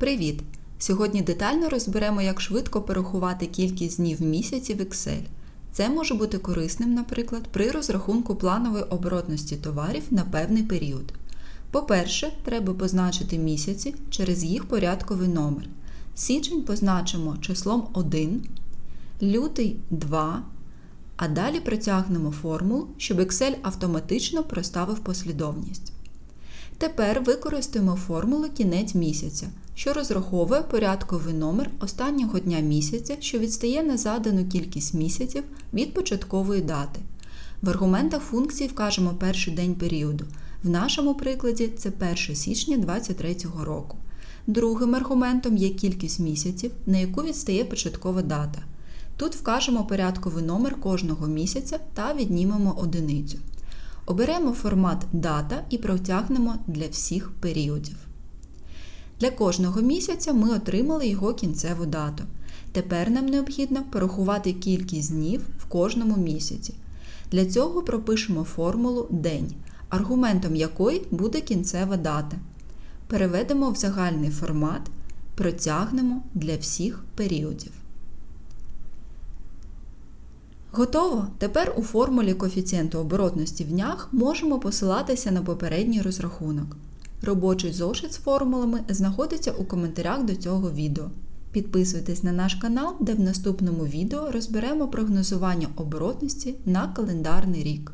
Привіт! Сьогодні детально розберемо, як швидко порахувати кількість днів в місяці в Excel. Це може бути корисним, наприклад, при розрахунку планової оборотності товарів на певний період. По-перше, треба позначити місяці через їх порядковий номер. Січень позначимо числом 1, лютий 2, а далі протягнемо формулу, щоб Excel автоматично проставив послідовність. Тепер використаємо формулу кінець місяця, що розраховує порядковий номер останнього дня місяця, що відстає на задану кількість місяців від початкової дати. В аргументах функції вкажемо перший день періоду. В нашому прикладі це 1 січня 2023 року. Другим аргументом є кількість місяців, на яку відстає початкова дата. Тут вкажемо порядковий номер кожного місяця та віднімемо одиницю. Оберемо формат дата і протягнемо для всіх періодів. Для кожного місяця ми отримали його кінцеву дату. Тепер нам необхідно порахувати кількість днів в кожному місяці. Для цього пропишемо формулу день, аргументом якої буде кінцева дата. Переведемо в загальний формат, протягнемо для всіх періодів. Готово! Тепер у формулі коефіцієнту оборотності в днях можемо посилатися на попередній розрахунок. Робочий зошит з формулами знаходиться у коментарях до цього відео. Підписуйтесь на наш канал, де в наступному відео розберемо прогнозування оборотності на календарний рік.